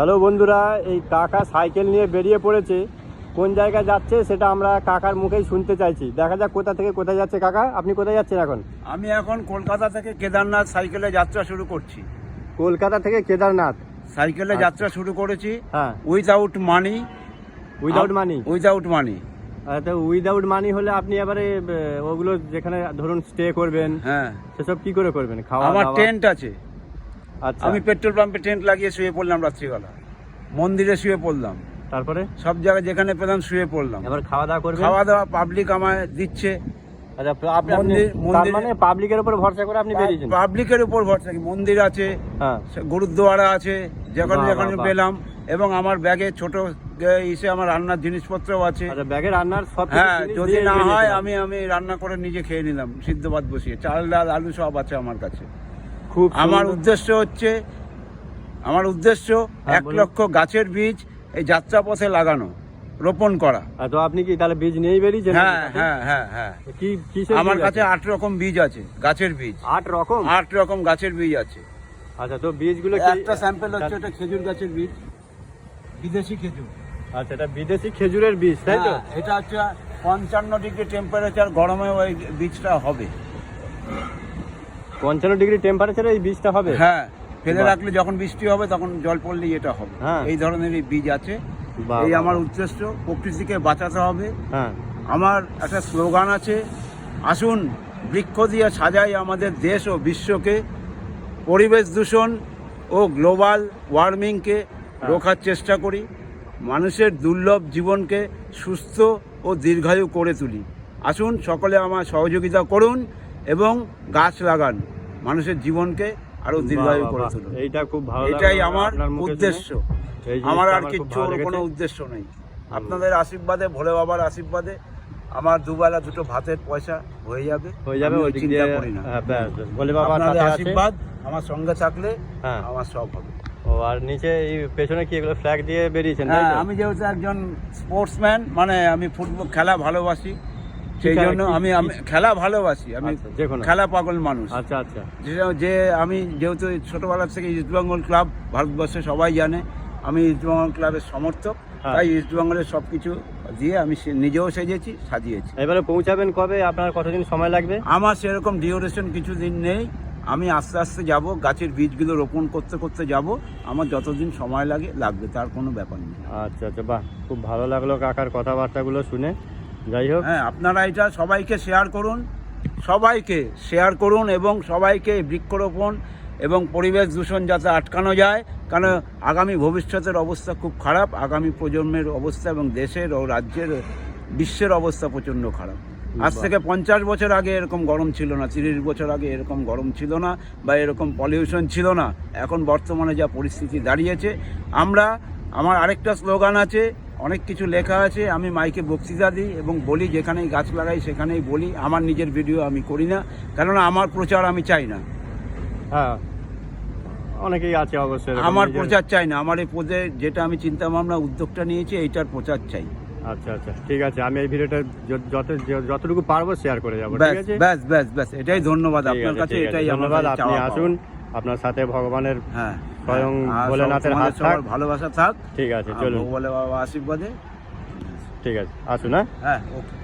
Hello বন্ধুরা এই কাকা সাইকেল নিয়ে বেরিয়ে পড়েছে। কোন জায়গায় যাচ্ছে সেটা আমরা কাকার মুখেই শুনতে চাইছি। দেখা যাক কোথা থেকে কোথায় যাচ্ছে কাকা। আপনি কোথায় যাচ্ছেন এখন? আমি এখন কলকাতা থেকে কেদারনাথ সাইকেলে যাত্রা শুরু করছি। কলকাতা থেকে কেদারনাথ? সাইকেলে আচ্ছা। যাত্রা শুরু করেছি। হ্যাঁ। Without money without money without money তো উইদাউট মানি হলে আপনি এবারে ওগুলো যেখানে ধরুন স্টে করবেন হ্যাঁ। সেসব কি করে করবেন? খাওয়া আমার টেন্ট আছে। আমি পেট্রোল পাম্পে টেন্ট লাগিয়ে শুয়ে পড়লাম রাত্রিবেলা। মন্দিরে শুয়ে পড়লাম। তারপরে? সব জায়গায় যেখানে পেলাম শুয়ে পড়লাম। এবার খাওয়া দাওয়া করবেন খাওয়া দাওয়া পাবলিক আমায় দিচ্ছে। আচ্ছা মন্দিরে- মানে পাবলিকের উপর ভরসা করে আপনি বেরিয়েছেন পাবলিকের উপর ভরসা মন্দির আছে হ্যাঁ। গুরুদ্বারা আছে যেখানে যেখানে। পেলাম। এবং আমার ব্যাগে ছোট ইসে আমার রান্নার জিনিসপত্রও আছে। আচ্ছা ব্যাগে রান্নার সব হ্যাঁ যদি না হয় আমি আমি রান্না করে নিজে খেয়ে নিলাম সিদ্ধ ভাত বসিয়ে। চাল ডাল আলু সব আছে আমার কাছে। খুব আমার উদ্দেশ্য হচ্ছে আমার উদ্দেশ্য হ্যাঁ, এক লক্ষ গাছের বীজ এই যাত্রা পথে লাগানো রোপণ করা। তো আপনি কি তাহলে বীজ নিয়েই বেরিয়েছেন হ্যাঁ হ্যাঁ হ্যাঁ হ্যাঁ। কি আমার কাছে আট রকম বীজ আছে গাছের বীজ। আট রকম? আট রকম গাছের বীজ আছে। আচ্ছা তো বীজগুলো একটা স্যাম্পল হচ্ছে এটা খেজুর গাছের বীজ। বিদেশি খেজুর। আচ্ছা এটা বিদেশি খেজুরের বীজ তাই তো? হ্যাঁ, এটা হচ্ছে পঞ্চান্ন ডিগ্রি টেম্পারেচার গরমে ওই বীজটা হবে। পঞ্চান্ন ডিগ্রি টেম্পারেচারে এই বীজটা হবে? হ্যাঁ ফেলে রাখলে যখন বৃষ্টি হবে তখন জল পড়লেই এটা হবে। হ্যাঁ। এই ধরনের এই বীজ আছে। এই আমার। উদ্দেশ্য প্রকৃতিকে বাঁচাতে হবে। হ্যাঁ। আমার একটা স্লোগান আছে আসুন বৃক্ষ দিয়ে সাজাই আমাদের দেশ ও বিশ্বকে। পরিবেশ দূষণ ও গ্লোবাল ওয়ার্মিংকে রোখার চেষ্টা করি। মানুষের দুর্লভ জীবনকে সুস্থ ও দীর্ঘায়ু করে তুলি। আসুন সকলে আমার সহযোগিতা করুন। এবং গাছ লাগান মানুষের জীবনকে আরও দীর্ঘায়ু করে তুলুন। এইটা খুব ভালো এটাই আমার। উদ্দেশ্য। আমার আর কিচ্ছু কোনো উদ্দেশ্য নেই। আপনাদের আশীর্বাদে ভোলে বাবার আশীর্বাদে আমার দুবেলা দুটো ভাতের পয়সা হয়ে যাবে। হয়ে যাবে চিন্তা করি না। হ্যাঁ। বলে আপনাদের আশীর্বাদ আমার সঙ্গে থাকলে হ্যাঁ। আমার সব হবে। ও আর নিচে এই পেছনে কি এগুলো ফ্ল্যাগ দিয়ে বেরিয়েছেন হ্যাঁ আমি যেহেতু একজন স্পোর্টসম্যান মানে আমি ফুটবল খেলা ভালোবাসি সেই জন্য আমি আমি খেলা ভালোবাসি আমি আচ্ছা, খেলা পাগল মানুষ। আচ্ছা আচ্ছা। যে- আমি যেহেতু ছোটবেলা থেকে ইস্টবেঙ্গল ক্লাব ভারতবর্ষে সবাই জানে আমি ইস্টবেঙ্গল ক্লাবের সমর্থক। হ্যাঁ। তাই ইস্টবেঙ্গলের সব কিছু দিয়ে আমি নিজেও সেজেছি সাজিয়েছি। এবারে পৌঁছাবেন কবে? আপনার কতদিন সময় লাগবে? আমার সেরকম ডিউরেশন কিছু দিন নেই। আমি আস্তে আস্তে যাব গাছের বীজগুলো রোপণ করতে করতে যাব। আমার যতদিন সময় লাগে লাগবে তার কোনো ব্যাপার নেই। আচ্ছা আচ্ছা বাহ খুব ভালো লাগল কাকার কথাবার্তাগুলো শুনে। যাই হোক। হ্যাঁ আপনারা এটা সবাইকে শেয়ার করুন সবাইকে শেয়ার করুন এবং সবাইকে বৃক্ষরোপণ এবং পরিবেশ দূষণ যাতে আটকানো যায় কারণ আগামী ভবিষ্যতের অবস্থা খুব খারাপ আগামী প্রজন্মের অবস্থা এবং দেশের ও রাজ্যের বিশ্বের অবস্থা প্রচণ্ড খারাপ। আজ থেকে পঞ্চাশ বছর আগে এরকম গরম ছিল না তিরিশ বছর আগে এরকম গরম ছিল না বা এরকম পলিউশন ছিল না। এখন বর্তমানে যা পরিস্থিতি দাঁড়িয়েছে আমরা আমার আরেকটা স্লোগান আছে অনেক কিছু লেখা আছে আমি মাইকে বক্তৃতা দিই এবং বলি যেখানেই গাছ লাগাই সেখানেই বলি আমার নিজের ভিডিও আমি করি না কেননা আমার প্রচার আমি চাই না। হ্যাঁ অনেকেই আছে অবশ্যই আমার প্রচার চাই না আমার এই পদে যেটা আমি চিন্তা ভাবনা উদ্যোগটা নিয়েছি এইটার প্রচার চাই। আচ্ছা আচ্ছা ঠিক আছে আমি এই ভিডিওটা যত যতটুকু পারব শেয়ার করে যাব ঠিক আছে? ব্যাস ব্যাস ব্যাস এটাই ধন্যবাদ আপনার কাছে এটাই ধন্যবাদ আপনি আসুন আপনার সাথে ভগবানের হ্যাঁ। স্বয়ং হ্যাঁ, ভোলেনাথের হাত থাক। ভালোবাসা থাক। ঠিক আছে চলুন। ভগবানের বাবা আশীর্বাদে। ঠিক আছে আসুন হ্যাঁ? হ্যাঁ ওকে।